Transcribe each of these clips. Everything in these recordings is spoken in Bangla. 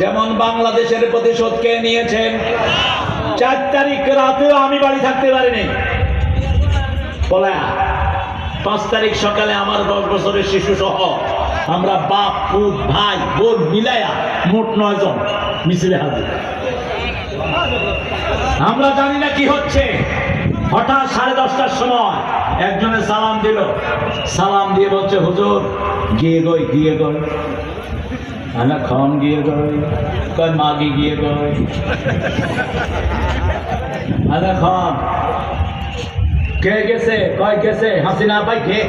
যেমন বাংলাদেশের প্রতিশোধ কে নিয়েছেন? চার তারিখ রাতেও আমি বাড়ি থাকতে পারিনি। পাঁচ তারিখ সকালে আমার দশ বছরের শিশু সহ আমরা বাপ পুত ভাই, বোন মিলায়া মোট নয় জন মিছিলে হাজির। আমরা জানি না কি হচ্ছে। হঠাৎ সাড়ে দশটার সময় একজনে সালাম দিল। সালাম দিয়ে বলছে, হুজুর, গিয়ে গই গিয়ে গই। আনা খন গিয়ে গই। কয়, মাগি গিয়ে গই? আনা খন কে গেছে? কয়, গেছে। হাসিনা ভাই, কে?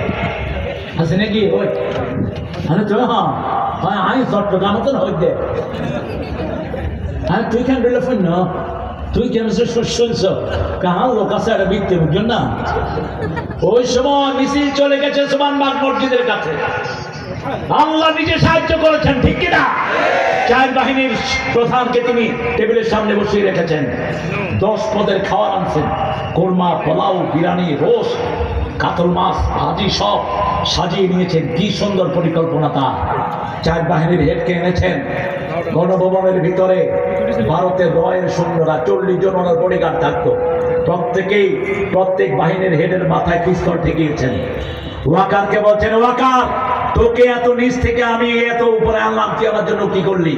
হাসিনা কি? ওই। আরে চলো হ্যাঁ। হয়, আমি চট্টগ্রাম তো হই দে। তুই কেন দিলে ফোন না তুই কেন শুনছ কাহার লোক আছে একটা বিকতে বুঝলেন না? ওই সময় মিছিল চলে গেছে সুমানবাগ মসজিদের কাছে। আল্লাহ নিজে সাহায্য করেছেন, ঠিক কিনা? চার বাহিনীর প্রধানকে তিনি টেবিলের সামনে বসিয়ে রেখেছেন। দশ পদের খাবার আনছেন। কোরমা, পোলাও, বিরিয়ানি, রোস, কাতল মাছ, ভাজি সব সাজিয়ে নিয়েছেন কি সুন্দর পরিকল্পনা তা চার বাহিনীর হেডকে এনেছেন। গণভবনের ভিতরে ভারতের রয়ের সৈন্যরা চল্লিশ জন ওনার বডিগার্ড থাকতো। প্রত্যেকেই প্রত্যেক বাহিনীর হেডের মাথায় পিস্তল ঠেকিয়েছেন। ওয়াকারকে বলছেন, ওয়াকার, তোকে এত নিচ থেকে আমি এত উপরে আনলাম, তুই আমার জন্য কি করলি?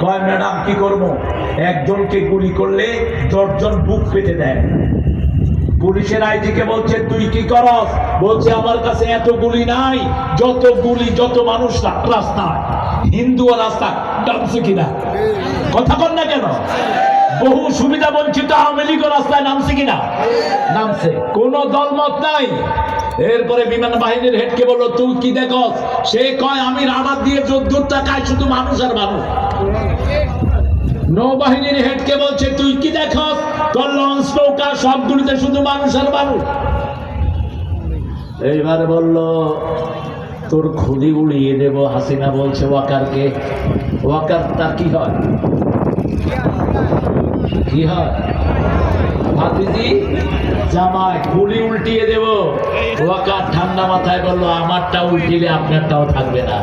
কয়, ম্যাডাম, কি করব? একজনকে গুলি করলে দশজন বুক পেতে দেয়। পুলিশের আইজিকে বলছে, তুই কি করস? বলছে, আমার কাছে এত গুলি নাই, যত গুলি, যত মানুষ রাস্তায় হিন্দু রাস্তা নামছে কিনা? কথা বল না কেন? বহু সুবিধা বঞ্চিত আওয়ামী লীগ রাস্তায় নামছে কিনা? নামছে। কোন দলমত নাই। এরপরে বিমান বাহিনীর হেডকে বলল, তুই কি দেখস? সে কয়, আমি রাডার দিয়ে যদ্দুর টাকায় শুধু মানুষ আর মানুষ। নৌবাহিনীর হেডকে বলছে, তুই কি দেখস? তোর লঞ্চ নৌকা সবগুলিতে শুধু মানুষ আর মানুষ। এইবার বলল তোর খুলি উড়িয়ে দেব, হাসিনা বলছে, ওয়াকারকে ওয়াকার তার কি হয়? কি হয়? ভাতিজি, জামাই, খুলি উল্টিয়ে দেব। ওয়াকার ঠান্ডা মাথায় বলল, আমারটা উল্টিলে আপনারটাও থাকবে না।